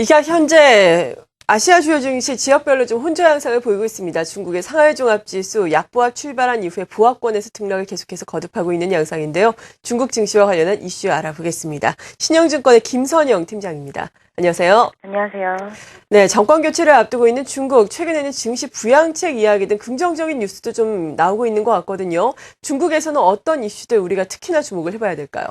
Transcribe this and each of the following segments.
이게 현재 아시아 주요 증시 지역별로 좀 혼조 양상을 보이고 있습니다. 중국의 상하이 종합지수 약보합 출발한 이후에 보합권에서 등락을 계속해서 거듭하고 있는 양상인데요. 중국 증시와 관련한 이슈 알아보겠습니다. 신영증권의 김선영 팀장입니다. 안녕하세요. 안녕하세요. 네, 정권 교체를 앞두고 있는 중국 최근에는 증시 부양책 이야기 등 긍정적인 뉴스도 좀 나오고 있는 것 같거든요. 중국에서는 어떤 이슈들 우리가 특히나 주목을 해봐야 될까요?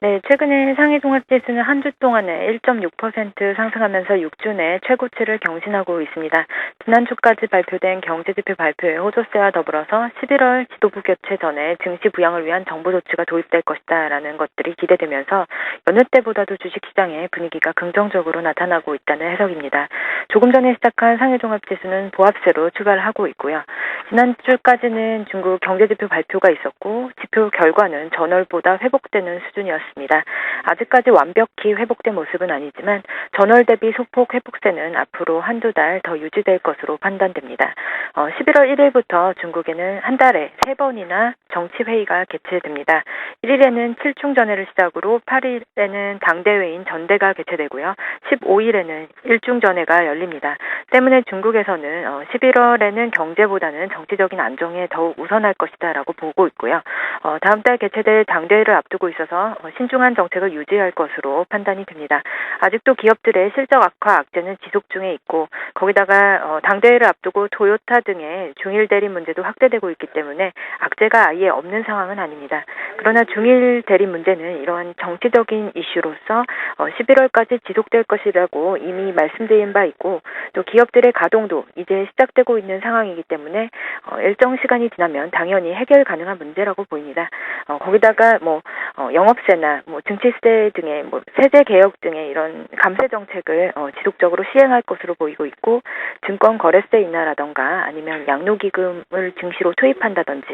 네, 최근에 상해 종합지수는 한 주 동안에 1.6% 상승하면서 6주 내 최고치를 경신하고 있습니다. 지난주까지 발표된 경제지표 발표의 호조세와 더불어서 11월 지도부 교체 전에 증시 부양을 위한 정부 조치가 도입될 것이다라는 것들이 기대되면서 여느 때보다도 주식시장의 분위기가 긍정적으로 나타나고 있다는 해석입니다. 조금 전에 시작한 상해 종합지수는 보합세로 출발하고 있고요. 지난주까지는 중국 경제지표 발표가 있었고 지표 결과는 전월보다 회복되는 수준이었습니다. 아직까지 완벽히 회복된 모습은 아니지만 전월 대비 소폭 회복세는 앞으로 한두 달 더 유지될 것으로 판단됩니다. 어, 11월 1일부터 중국에는 한 달에 세 번이나 정치회의가 개최됩니다. 1일에는 7중전회를 시작으로 8일에는 당대회인 전대가 개최되고요. 15일에는 1중전회가 열립니다. 때문에 중국에서는 어, 11월에는 경제보다는 정치적인 안정에 더욱 우선할 것이다라고 보고 있고요. 어, 다음 달 개최될 당대회를 앞두고 있어서 어, 신중한 정책을 유지할 것으로 판단이 됩니다. 아직도 기업들의 실적 악화 악재는 지속 중에 있고 거기다가 어, 당대회를 앞두고 토요타 등의 중일 대리 문제도 확대되고 있기 때문에 악재가 아예 없는 상황은 아닙니다. 그러나 중일 대리 문제는 이러한 정치적인 이슈로서 어, 11월까지 지속될 것이라고 이미 말씀드린 바 있고 또 기업들의 가동도 이제 시작되고 있는 상황이기 때문에 어, 일정 시간이 지나면 당연히 해결 가능한 문제라고 보입니다. 어, 거기다가 뭐 어, 영업세나 뭐 증치세 등의 뭐 세제 개혁 등의 이런 감세 정책을 어, 지속적으로 시행할 것으로 보이고 있고 증권 거래세 인하라던가 아니면 양로기금을 증시로 투입한다든지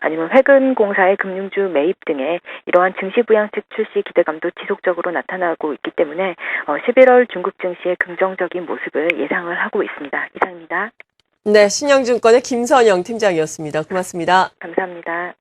아니면 회근공사의 금융주 매입 등의 이러한 증시 부양책 출시 기대감도 지속적으로 나타나고 있기 때문에 어, 11월 중국 증시의 긍정적인 모습을 예상을 하고 있습니다. 이상입니다. 네, 신영증권의 김선영 팀장이었습니다. 고맙습니다. 감사합니다.